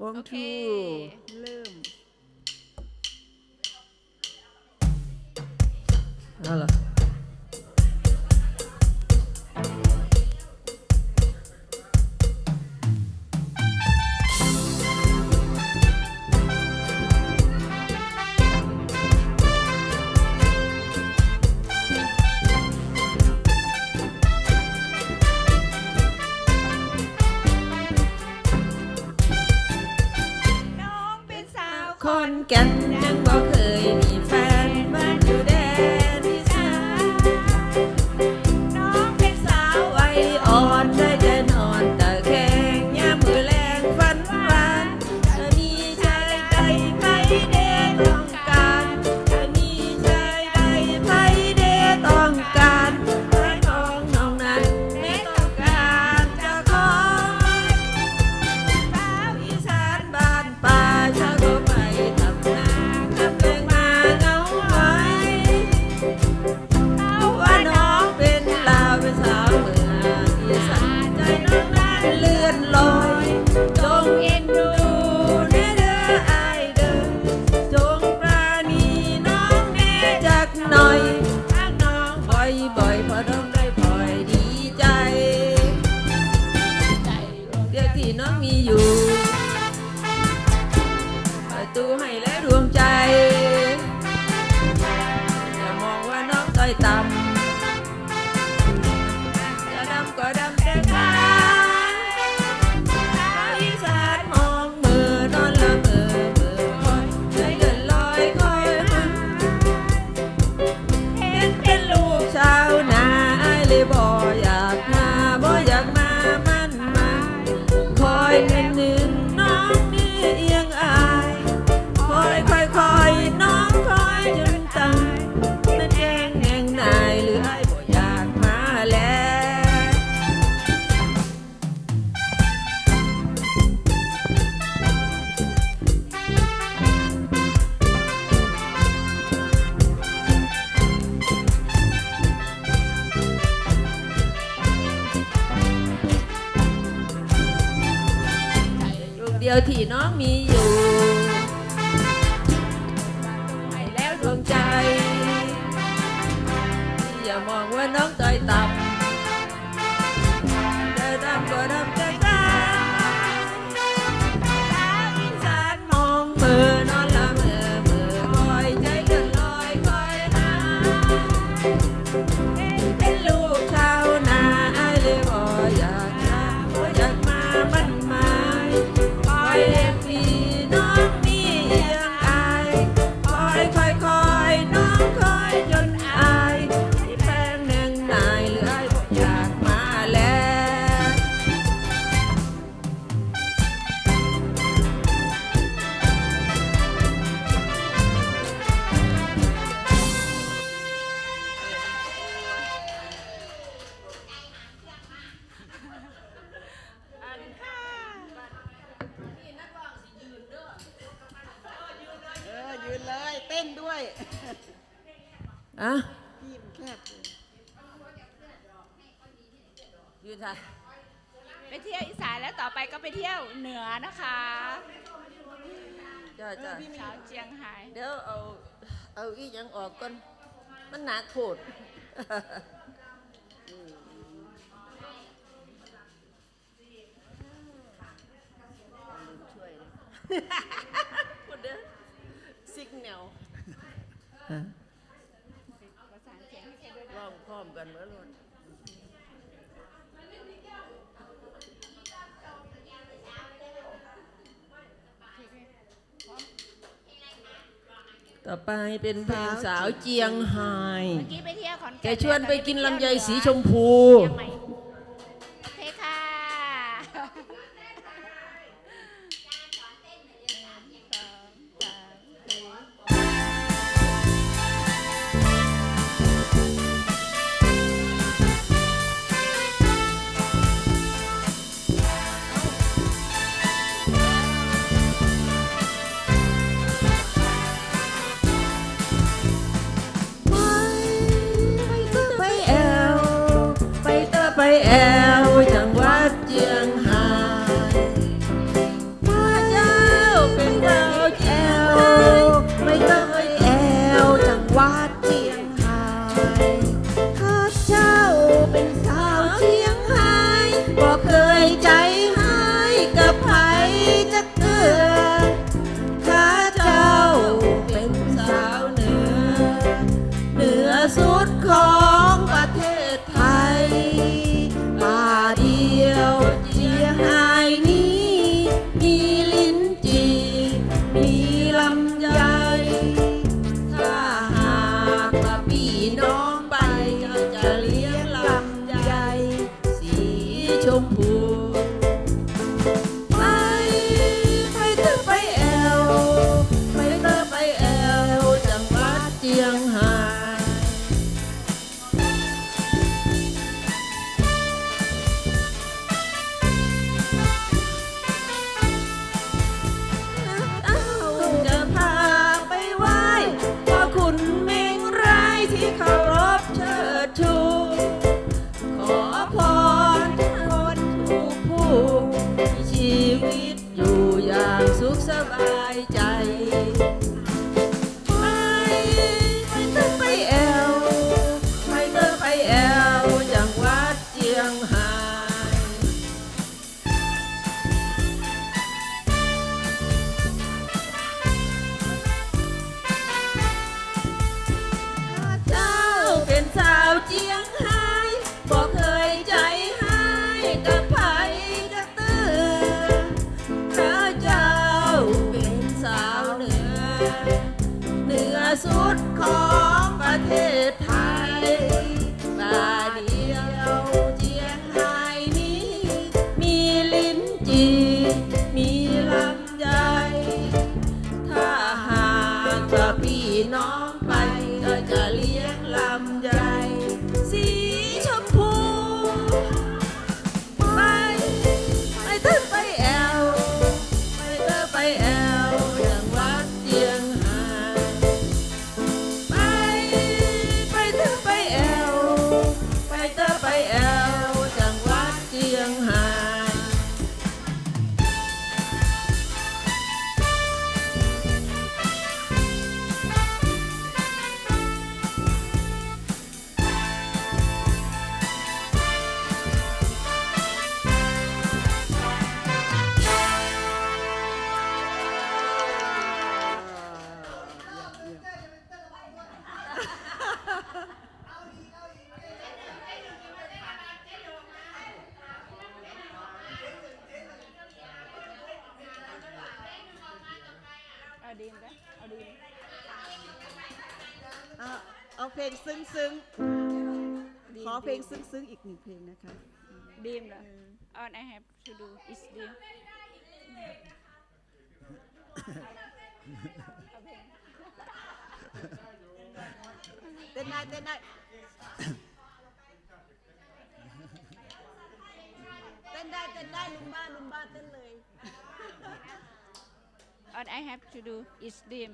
วงโอเค ทูเริ่ม เอาเหรอ น้องใจต่ำ ไปเที่ยวเหนือนะคะจ้จ้เจียงไฮเดี๋ยวเอาเอาอีหยังออกก่อนมันหนาโคตช่วยเลพูดเด้อซิกเนลลองพร้อมกันเมื่อไหร่ ต่อไปเป็นเพลงสาวเจียงไฮ้แกชวนไปกินลำไยสีชมพู เชียงใหม่ Yeah. ที่เคารพเชิดชู เหนือสุดของประเทศไทย ซึ้งขอเพลงซึ้งๆ อีกหนึ่งเพลงนะคะ Beam เหรอ All I have to do is beam เต้นได้เต้นได้เต้นได้เต้นได้ลุมบ้าลุมบ้าเต้นเลย All I have to do is dream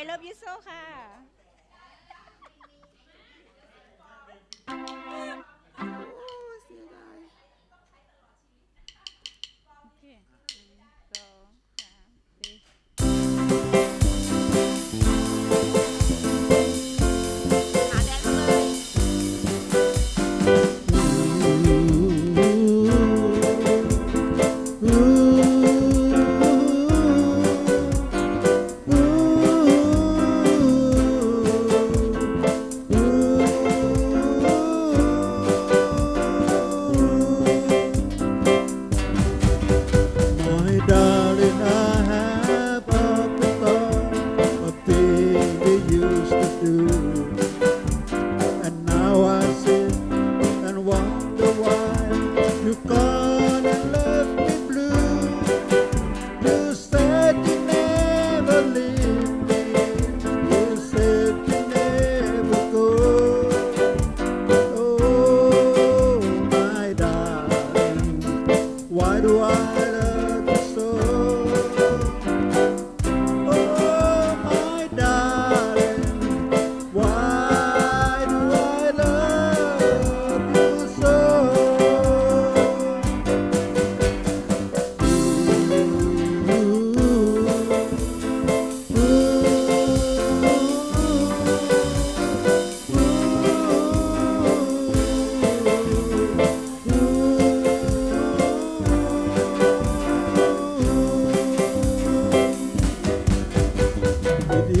I love you so ค่ะ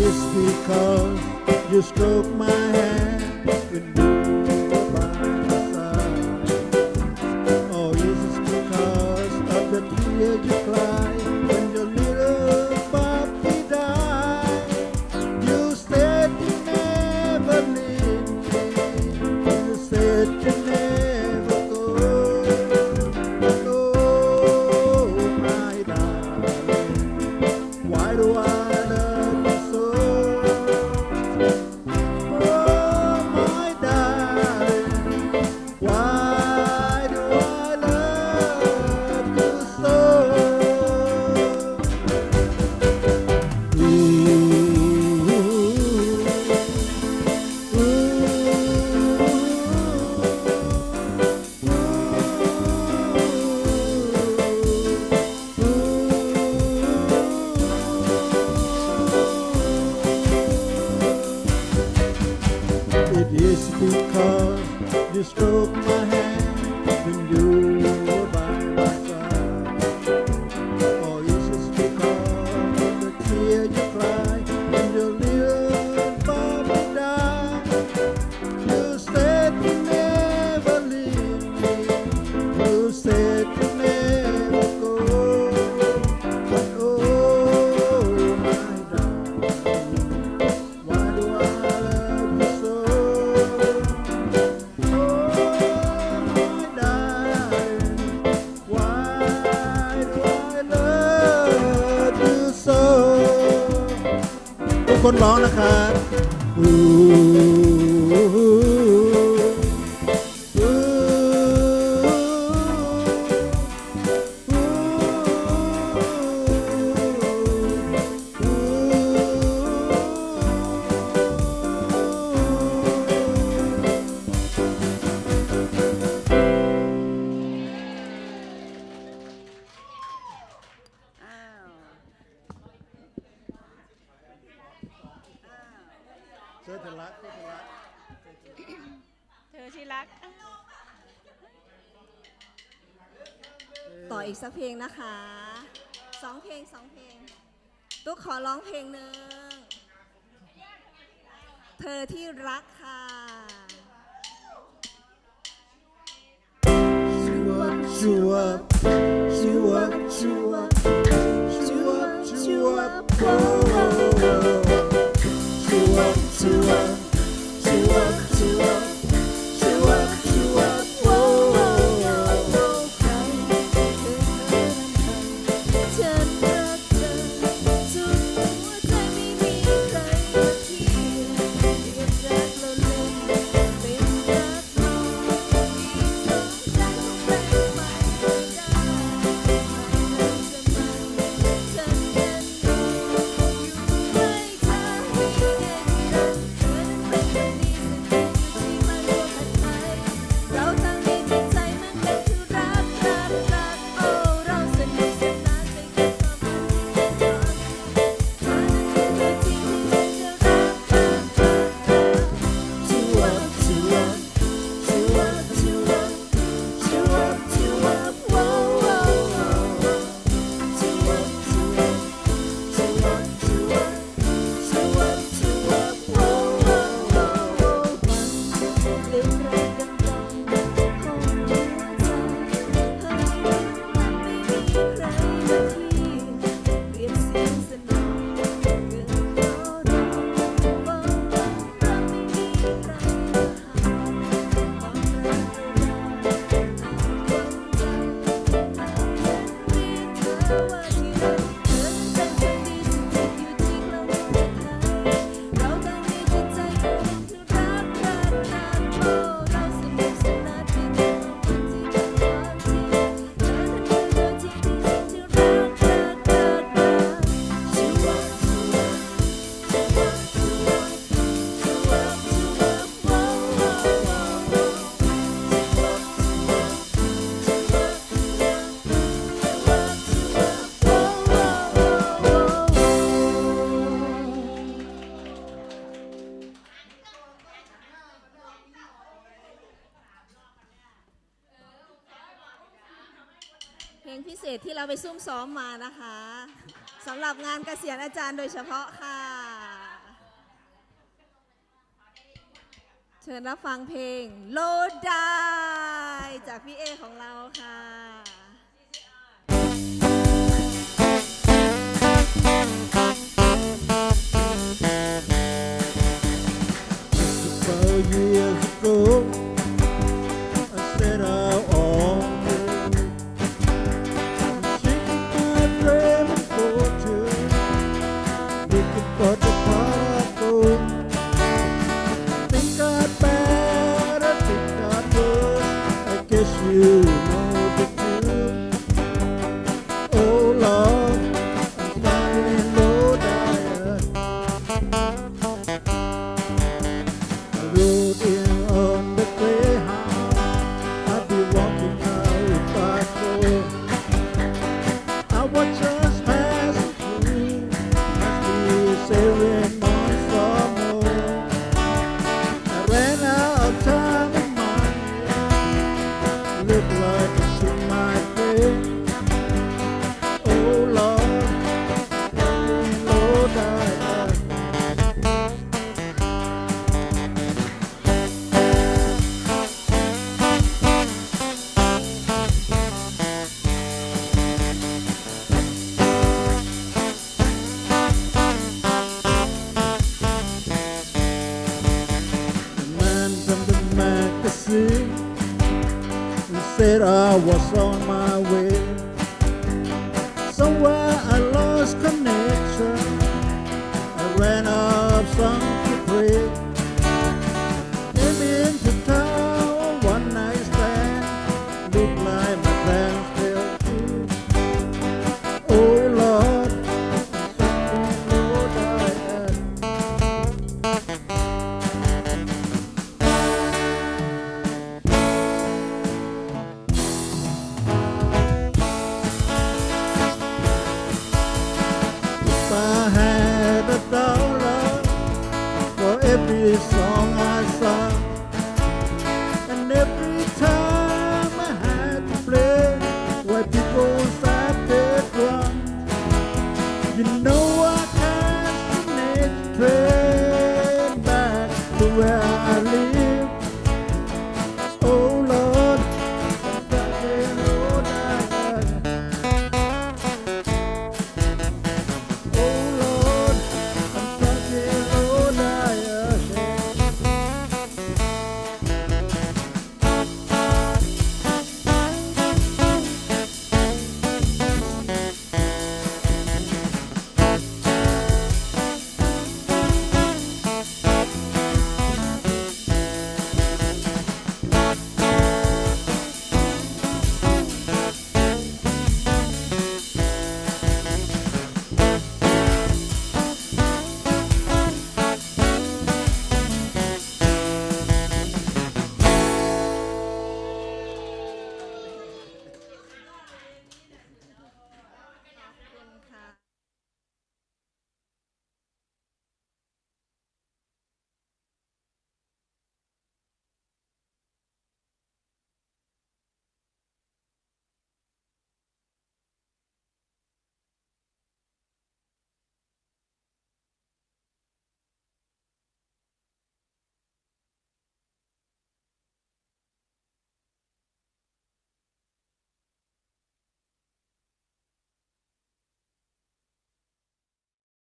Just because you stroke my hand. กสักเพลงนะคะสองเพลงสองเพลง ตุ๊กขอร้องเพลงหนึ่ง เธอที่รักค่ะชัพชัพชัพชัพชัพชัพ ลงพิเศษที่เราไปซุ่มซ้อมมานะคะสำหรับงานเกษียณอาจารย์โดยเฉพาะค่ะ เชิญรับฟังเพลงโลดายจากพี่เอของเราค่ะค่ะ